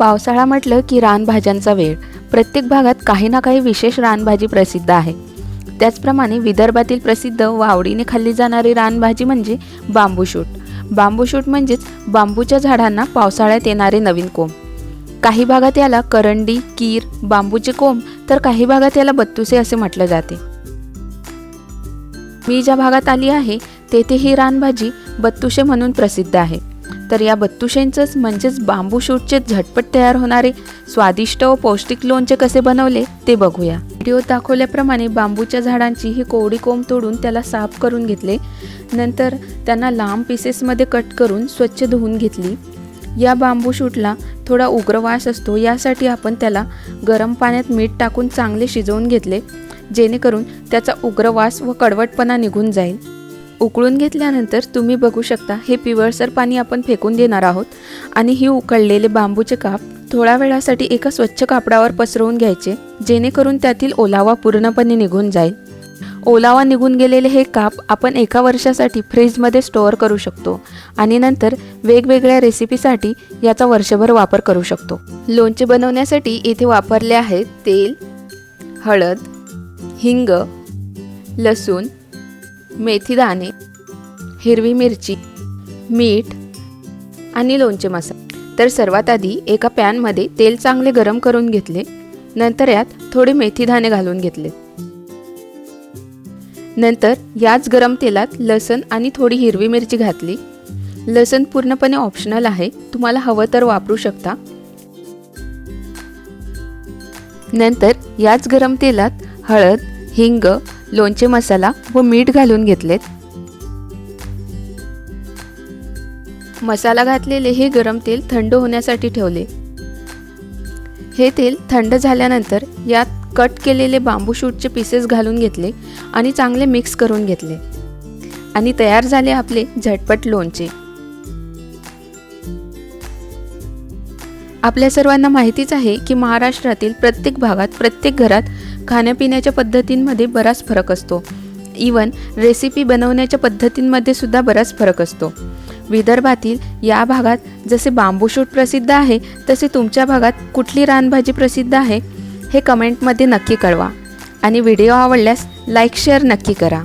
पावसाळा म्हटलं की रानभाज्यांचा वेळ. प्रत्येक भागात काही ना काही विशेष रानभाजी प्रसिद्ध आहे. त्याचप्रमाणे विदर्भातील प्रसिद्ध व आवडीने खाल्ली जाणारी रानभाजी म्हणजे बांबूशूट. बांबूशूट म्हणजेच बांबूच्या झाडांना पावसाळ्यात येणारे नवीन कोंब. काही भागात याला करंडी कीर बांबूचे कोंब तर काही भागात याला बत्तुसे असे म्हटलं जाते. मी ज्या भागात आली आहे तेथे ही रानभाजी बत्तुशे म्हणून प्रसिद्ध आहे. तर या बत्तुशेंचंच म्हणजेच बांबू शूटचे झटपट तयार होणारे स्वादिष्ट व पौष्टिक लोणचे कसे बनवले ते बघूया. व्हिडिओ दाखवल्याप्रमाणे बांबूच्या झाडांची ही कोवडी कोंब तोडून त्याला साफ करून घेतले. नंतर त्यांना लांब पीसेसमध्ये कट करून स्वच्छ धुवून घेतली. या बांबू शूटला थोडा उग्र वास असतो यासाठी आपण त्याला गरम पाण्यात मीठ टाकून चांगले शिजवून घेतले जेणेकरून त्याचा उग्र वास व कडवटपणा निघून जाईल. उकळून घेतल्यानंतर तुम्ही बघू शकता हे पिवळसर पाणी आपण फेकून देणार आहोत. आणि ही उकळलेले बांबूचे काप थोड्या वेळासाठी एका स्वच्छ कापडावर पसरवून घ्यायचे जेणेकरून त्यातील ओलावा पूर्णपणे निघून जाईल. ओलावा निघून गेलेले हे काप आपण एका वर्षासाठी फ्रीजमध्ये स्टोअर करू शकतो आणि नंतर वेगवेगळ्या रेसिपीसाठी याचा वर्षभर वापर करू शकतो. लोणचे बनवण्यासाठी इथे वापरले आहेत तेल हळद हिंग लसूण मेथीदाणे हिरवी मिरची मीठ आणि लोणचे मसाला. तर सर्वात आधी एका पॅनमध्ये तेल चांगले गरम करून घेतले. नंतर यात थोडे मेथीदाणे घालून घेतले. नंतर याच गरम तेलात लसण आणि थोडी हिरवी मिरची घातली. लसण पूर्णपणे ऑप्शनल आहे. तुम्हाला हवं तर वापरू शकता. नंतर याच गरम तेलात हळद हिंग लोणचे मसाला व मीठ घालून घेतलेत. मसाला घातलेले हे गरम तेल थंड होण्यासाठी ठेवले. हे तेल थंड झाल्यानंतर यात कट केलेले बांबू शूटचे पीसेस घालून घेतले आणि चांगले मिक्स करून घेतले. आणि तयार झाले आपले झटपट लोणचे. आपल्या सर्वांना माहितीच आहे की महाराष्ट्रातील प्रत्येक भागात प्रत्येक घरात खाण्यापिण्याच्या पद्धतींमध्ये बराच फरक असतो. इवन रेसिपी बनवण्याच्या पद्धतींमध्ये सुद्धा बराच फरक असतो. विदर्भातील या भागात जसे बांबूशूट प्रसिद्ध आहे तसे तुमच्या भागात कुठली रानभाजी प्रसिद्ध आहे हे कमेंटमध्ये नक्की कळवा. आणि व्हिडिओ आवडल्यास लाईक शेअर नक्की करा.